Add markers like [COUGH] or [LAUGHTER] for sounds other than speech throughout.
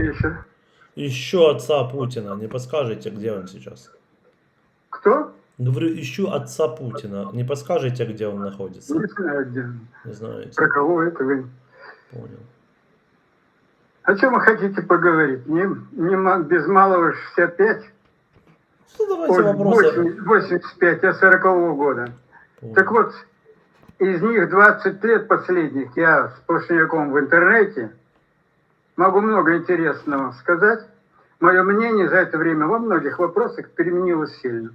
вечер. Ищу отца Путина. Не подскажете, где он сейчас? Кто? Говорю, ищу отца Путина. Не подскажете, где он находится? Не знаю, где. он. Не знаете. Про кого это вы? Понял. О чем вы хотите поговорить? Не, не без малого 65? Ну, давайте Ой, вопросы. 80 85, я 40 года. Понял. Так вот, из них 20 лет последних я сплошняком в интернете. Могу много интересного сказать. Мое мнение за это время во многих вопросах переменилось сильно.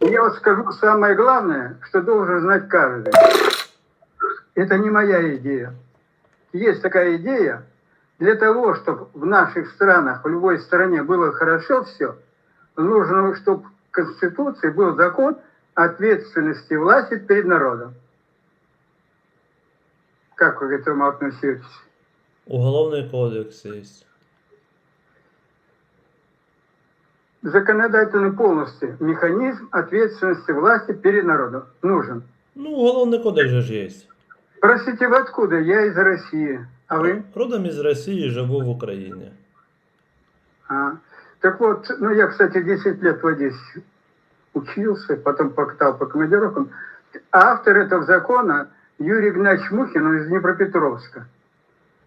И я вот скажу самое главное, что должен знать каждый. Это не моя идея. Есть такая идея, для того, чтобы в наших странах, в любой стране было хорошо все, нужно, чтобы в Конституции был закон ответственности власти перед народом. Как вы к этому относитесь? Уголовный кодекс есть. Законодательный полностью механизм ответственности власти перед народом нужен. Ну, уголовный кодекс же есть. Простите, вы откуда? Я из России. А вы? Родом из России, живу в Украине. А. Так вот, ну я, кстати, 10 лет в Одессе учился, потом покатал по командировкам. Автор этого закона Юрий Игнатьевич Мухин, из Днепропетровска.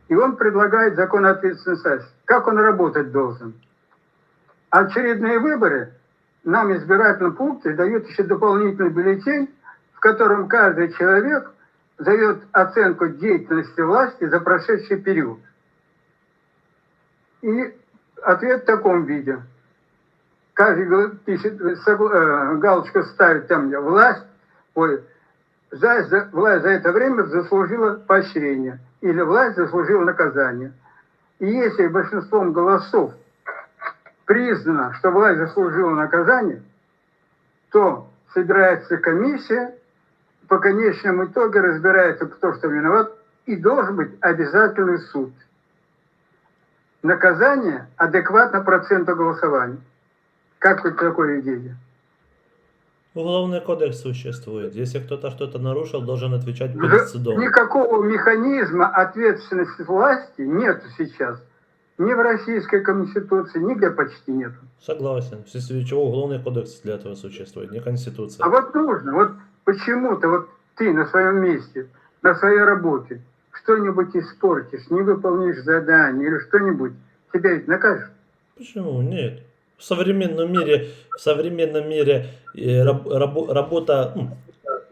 И он предлагает закон ответственности. Как он работать должен? Очередные выборы нам избирательном пункте дают еще дополнительный бюллетень, в котором каждый человек дает оценку деятельности власти за прошедший период. И ответ в таком виде. Каждый пишет, э, галочку ставит там, власть, ой, за, за- власть за это время заслужила поощрение, или власть заслужила наказание. И если большинством голосов признано, что власть заслужила наказание, то собирается комиссия, по конечному итогу разбирается, кто что виноват, и должен быть обязательный суд. Наказание адекватно проценту голосования. Как вы к такой идее? Уголовный кодекс существует. Если кто-то что-то нарушил, должен отвечать перед судом. Никакого механизма ответственности власти нет сейчас. Ни в Российской Конституции, нигде почти нет. Согласен. Вследствие чего уголовный кодекс для этого существует, не конституция. А вот нужно, вот почему-то вот ты на своем месте, на своей работе что-нибудь испортишь, не выполнишь задание или что-нибудь, тебя ведь накажут. Почему? Нет. В современном мире, в современном мире э, раб- рабо- работа, м,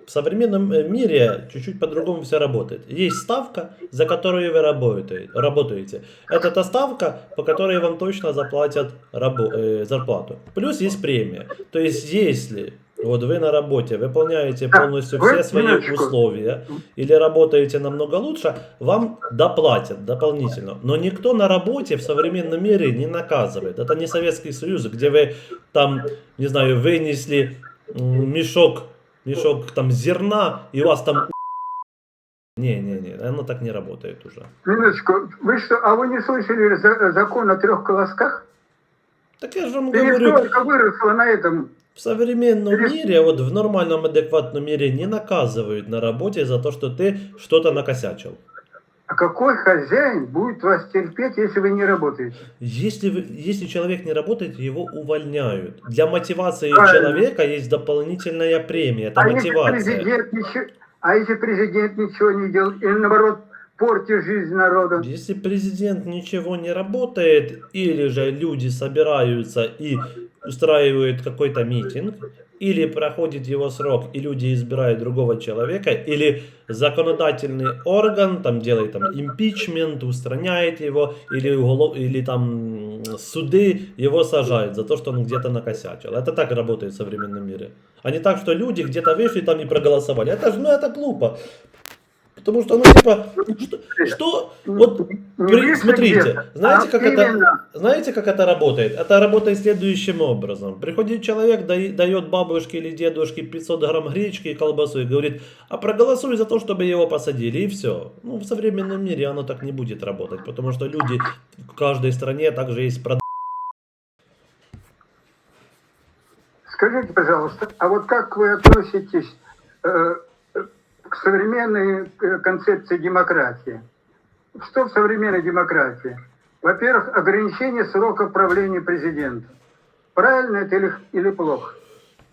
в современном э, мире чуть-чуть по-другому все работает. Есть ставка, за которую вы работаете. работаете. Это та ставка, по которой вам точно заплатят рабо- э, зарплату. Плюс есть премия. То есть если вот вы на работе выполняете Да, полностью вы- все свои минуточку. условия или работаете намного лучше, вам доплатят дополнительно. Но никто на работе в современном мире не наказывает. Это не Советский Союз, где вы там, не знаю, вынесли мешок, мешок там зерна, и у вас там не-не-не, оно так не работает уже. Минуточку, вы что, а вы не слышали за- закон о трех колосках? Так я же вам говорю, Перестройка выросла на этом. В современном мире, вот в нормальном адекватном мире не наказывают на работе за то, что ты что-то накосячил. А какой хозяин будет вас терпеть, если вы не работаете? Если, вы- если человек не работает, его увольняют. Для мотивации Правильно. человека есть дополнительная премия. Это а если мотивация. президент ничего, а если президент ничего не делает, или наоборот портит жизнь народа? Если президент ничего не работает, или же люди собираются и устраивают какой-то митинг, или проходит его срок, и люди избирают другого человека, или законодательный орган там делает там импичмент, устраняет его, или, уголов- или там суды его сажают за то, что он где-то накосячил. Это так работает в современном мире. А не так, что люди где-то вышли там и проголосовали. Это же, ну это глупо. Потому что, ну типа, что, что вот Не при- смотрите, знаете, как это, знаете, как это работает? Это работает следующим образом. Приходит человек, дает бабушке или дедушке 500 грамм гречки и колбасу и говорит, а проголосуй за то, чтобы его посадили, и все. Ну, в современном мире оно так не будет работать, потому что люди в каждой стране также есть прод... Скажите, пожалуйста, а вот как вы относитесь э, к современной э, концепции демократии? Что в современной демократии? Во-первых, ограничение срока правления президента. Правильно это или, или плохо?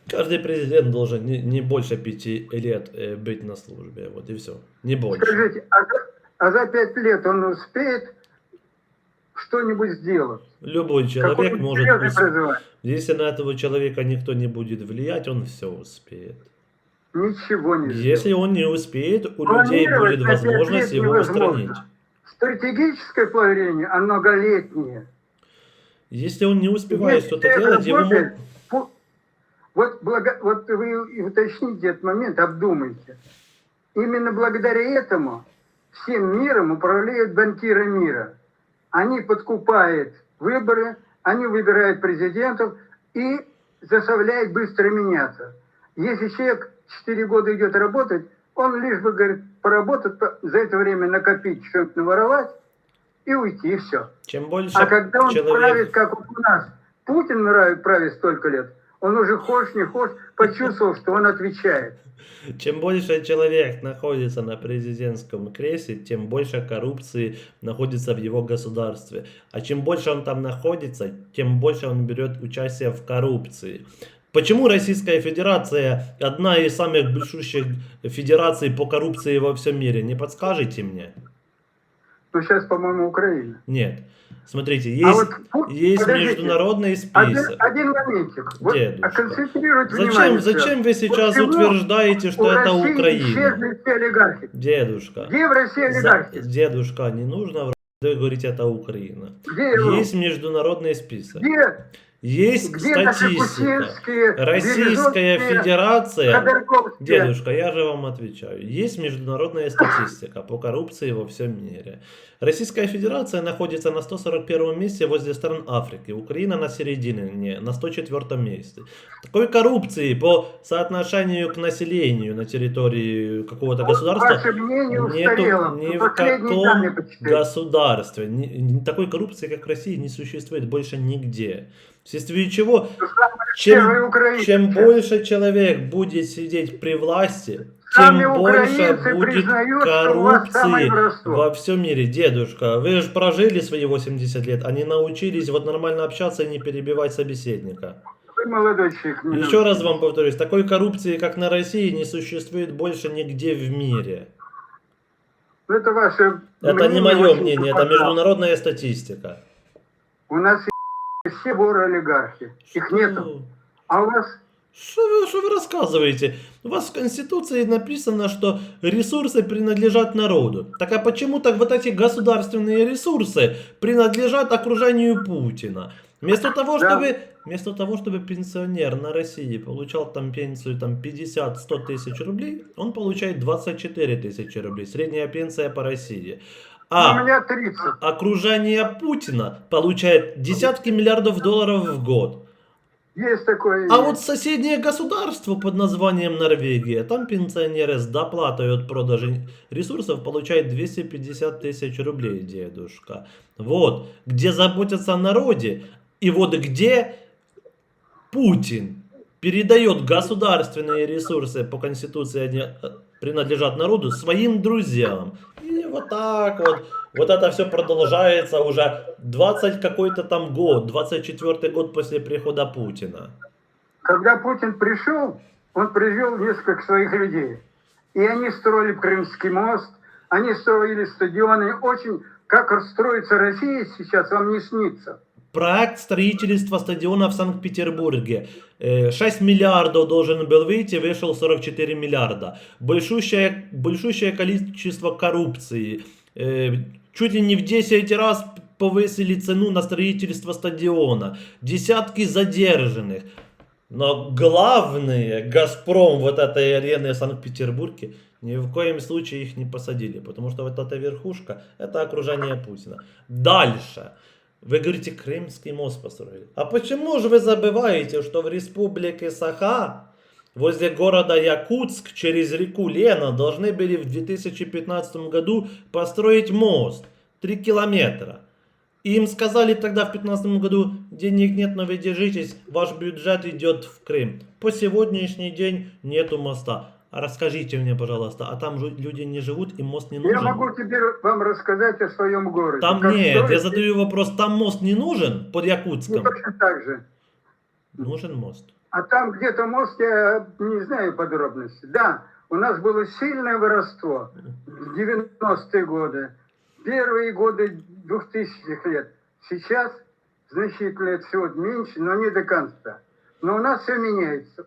Каждый президент должен не, не больше пяти лет э, быть на службе. Вот и все. Не больше. Скажите, а, за- а за пять лет он успеет что-нибудь сделать? Любой человек может... Если на этого человека никто не будет влиять, он все успеет. Ничего не сделает. Если он не успеет, у людей будет возможность его устранить. Стратегическое планирование, а многолетнее. Если он не успевает что-то делать, работает, по- Вот, благо- вот вы уточните этот момент, обдумайте. Именно благодаря этому всем миром управляют банкиры мира. Они подкупают выборы, они выбирают президентов и заставляют быстро меняться. Если человек 4 года идет работать, он лишь бы, говорит, поработать, по- за это время накопить, что-нибудь наворовать и уйти, и все. чем больше А когда он человек... правит, как у нас, Путин правит столько лет, он уже хочешь не хочешь, почувствовал, что он отвечает. Чем больше человек находится на президентском кресле, тем больше коррупции находится в его государстве. А чем больше он там находится, тем больше он берет участие в коррупции. Почему Российская Федерация одна из самых большущих федераций по коррупции во всем мире? Не подскажете мне? Ну, сейчас, по-моему, Украина. Нет. Смотрите, а есть, вот Пу- есть международный один, список. один моментик. Вот, Дедушка. а концентрируйте Зачем, внимание. зачем вы сейчас Почему утверждаете, что это России Украина? Дедушка. Где в России За- олигархи? Дедушка, не нужно врать, вы говорите, это Украина. Где, его? Есть международный список. где, Есть где статистика. Российская Федерация, Ходорковские? дедушка, я же вам отвечаю, есть международная статистика по коррупции во всем мире. Российская Федерация находится на 141 месте возле стран Африки, Украина на середине, на 104 месте. Такой коррупции по соотношению к населению на территории какого-то государства Ваше мнение Нету ни в каком государстве. Ни- такой коррупции, как в России, не существует больше нигде. Вследствие чего, чем, чем больше человек будет сидеть при власти, Сами тем больше будет коррупции во всем мире. Дедушка, вы же прожили свои 80 лет, они научились вот нормально общаться и не перебивать собеседника. Вы молодой человек. Еще раз вам повторюсь, такой коррупции, как на России, не существует больше нигде в мире. Ну, Это ваше Это не мое мнение, это международная статистика. У нас все воры олигархи. Их нету. А у вас Что вы, что вы рассказываете? У вас в Конституции написано, что ресурсы принадлежат народу. Так а почему так вот эти государственные ресурсы принадлежат окружению Путина? Вместо того, Да. чтобы, вместо того, чтобы пенсионер на России получал там пенсию там 50-100 тысяч рублей, он получает 24 тысячи рублей. Средняя пенсия по России. У А меня 30. окружение Путина получает десятки миллиардов долларов в год. Есть такое. А есть. вот соседнее государство под названием Норвегия, там пенсионеры с доплатой от продажи ресурсов получают 250 тысяч рублей, дедушка. Вот, где заботятся о народе, и вот где Путин передает государственные ресурсы по конституции, они э, принадлежат народу, своим друзьям. И вот так вот, вот это все продолжается уже 20 какой-то там год, 24 год после прихода Путина. Когда Путин пришел, он привел несколько своих людей. И они строили Крымский мост, они строили стадионы. Очень, как строится Россия сейчас, вам не снится. Проект строительства стадиона в Санкт-Петербурге. Э, 6 миллиардов должен был выйти, вышел 44 миллиарда. Большущее, большущее количество коррупции. Э, Чуть ли не в 10 раз повысили цену на строительство стадиона. Десятки задержанных. Но главные, Газпром вот этой арены в Санкт-Петербурге, ни в коем случае их не посадили, потому что вот эта верхушка, это окружение Путина. Дальше. Вы говорите, Крымский мост построили. А почему же вы забываете, что в республике Саха, возле города Якутск, через реку Лена, должны были в 2015 году построить мост? Три километра. И им сказали тогда в 2015 году, денег нет, но вы держитесь, ваш бюджет идет в Крым. По сегодняшний день нету моста. Расскажите мне, пожалуйста, а там люди не живут, им мост не Я нужен? могу теперь вам рассказать о своем городе. Там Как нет, я строить, задаю вопрос, там мост не нужен под и Якутском? точно так же. Нужен мост. А там где-то мост, я не знаю подробностей. Да, у нас было сильное воровство в 90-е годы, первые годы 2000-х лет. Сейчас значительно всего меньше, но не до конца. Но у нас все меняется.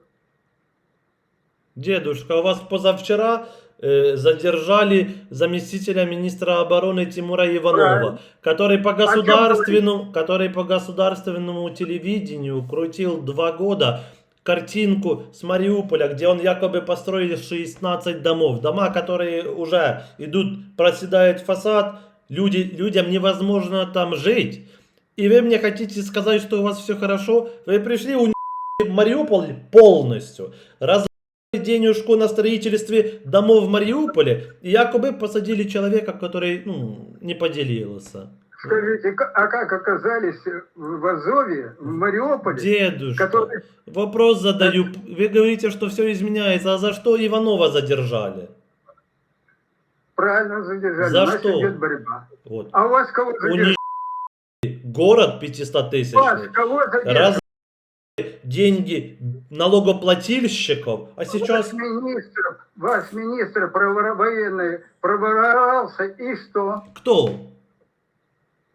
Дедушка, у вас позавчера э, задержали заместителя министра обороны Тимура Иванова, который по говорить? государственному, который по государственному телевидению крутил два года картинку с Мариуполя, где он якобы построил 16 домов. Дома, которые уже идут, проседает фасад, люди, людям невозможно там жить. И вы мне хотите сказать, что у вас все хорошо? Вы пришли у Мариуполь полностью. Раз денежку на строительстве домов в Мариуполе и якобы посадили человека, который ну, не поделился. Скажите, а как оказались в Азове, в Мариуполе, Дедушка, который вопрос задаю. Вы говорите, что все изменяется, а за что Иванова задержали? правильно задержали? За у нас что? идет борьба. Вот. А у вас кого задержали? них город 500 Вас тысячный. кого задержали? Раз деньги налогоплательщиков, а сейчас Ваш министр, ваш министр военный проворовался, и что? кто?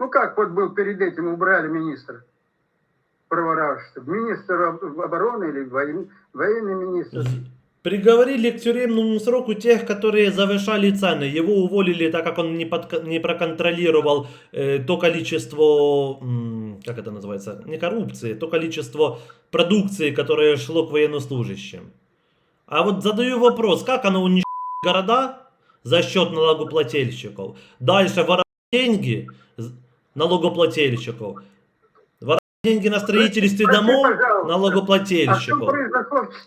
Ну как вот был перед этим, убрали министра проворовавшегося? Министр об- обороны или воен- военный министр? Приговорили к тюремному сроку тех, которые завышали цены. Его уволили, так как он не, подко- не проконтролировал э, то количество, м, как это называется, не коррупции, то количество продукции, которое шло к военнослужащим. А вот задаю вопрос, как оно уничтожит города за счет налогоплательщиков? Дальше воровать деньги налогоплательщиков. Воровать деньги на строительстве домов. А налогоплательщиков.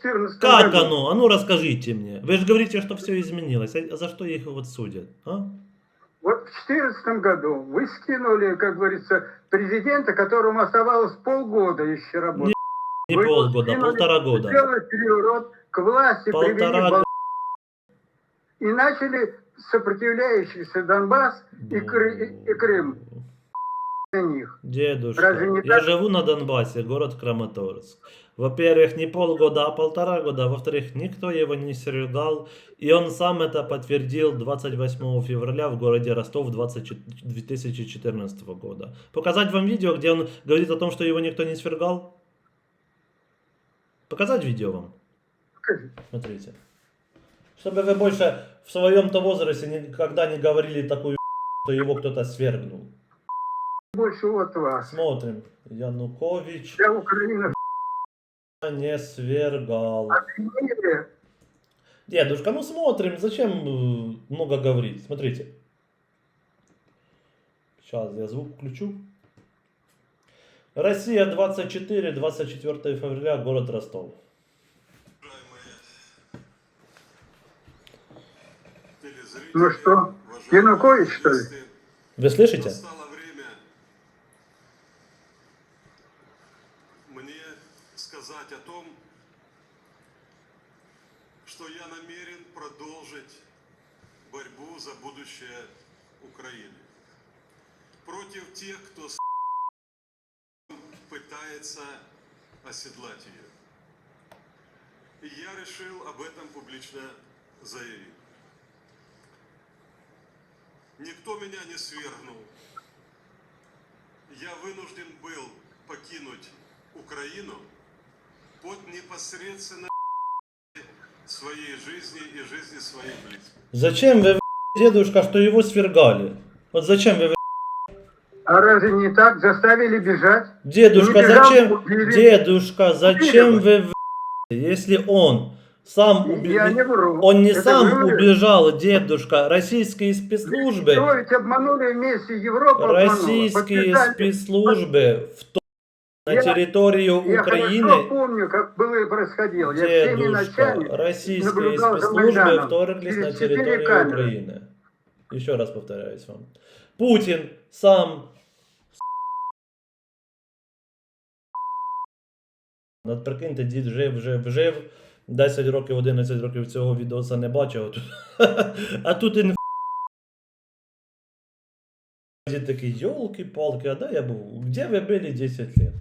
14 Как оно? А ну расскажите мне. Вы же говорите, что все изменилось. А за что их вот судят? А? Вот в 2014 году вы скинули, как говорится, президента, которому оставалось полгода еще работать. Не Вы полгода, полтора года. Сделали переворот, к власти Полтора года. и начали сопротивляющийся Донбасс и, Кры- и- Крым. Дедушка, Разве не я так? живу на Донбассе, город Краматорск. Во-первых, не полгода, а полтора года. Во-вторых, никто его не свергал. И он сам это подтвердил 28 февраля в городе Ростов 20 2014 года. Показать вам видео, где он говорит о том, что его никто не свергал? Показать видео вам? Смотрите. Чтобы вы больше в своем-то возрасте никогда не говорили такую что его кто-то свергнул. Больше от вас. Смотрим. Янукович Для Украины не свергал. Дедушка, ну смотрим. Зачем э, много говорить? Смотрите. Сейчас я звук включу. Россия 24, 24 февраля, город Ростов. Ну что, Янукович, что ли? Вы слышите? Настало время мне сказать о том, что я намерен продолжить борьбу за будущее Украины. Против тех, кто с пытается оседлать ее. И я решил об этом публично заявить. Никто меня не свергнул. Я вынужден был покинуть Украину под непосредственно своей жизни и жизни своих близких. Зачем вы, дедушка, что его свергали? Вот зачем вы, А разве не так? Заставили бежать? дедушка, бежал, зачем, убили. дедушка, зачем Убили. вы, если он сам Я убежал, не вру. он не Это сам вы- убежал, дедушка, российские спецслужбы, Что ведь обманули вместе Европу российские подписали. спецслужбы в то- на Я- территорию Я Украины, хорошо помню, как было и происходило. Я всеми дедушка, ночами российские спецслужбы вторглись на территорию камеры. Украины. Еще раз повторяюсь вам. Путин сам От прикиньте, дід жив, жив, жив, 10 років, 11 років цього відоса не бачив. а тут- [LAUGHS] тут інф... Такий, йолки-палки, а де я був? Где ви були 10 лет?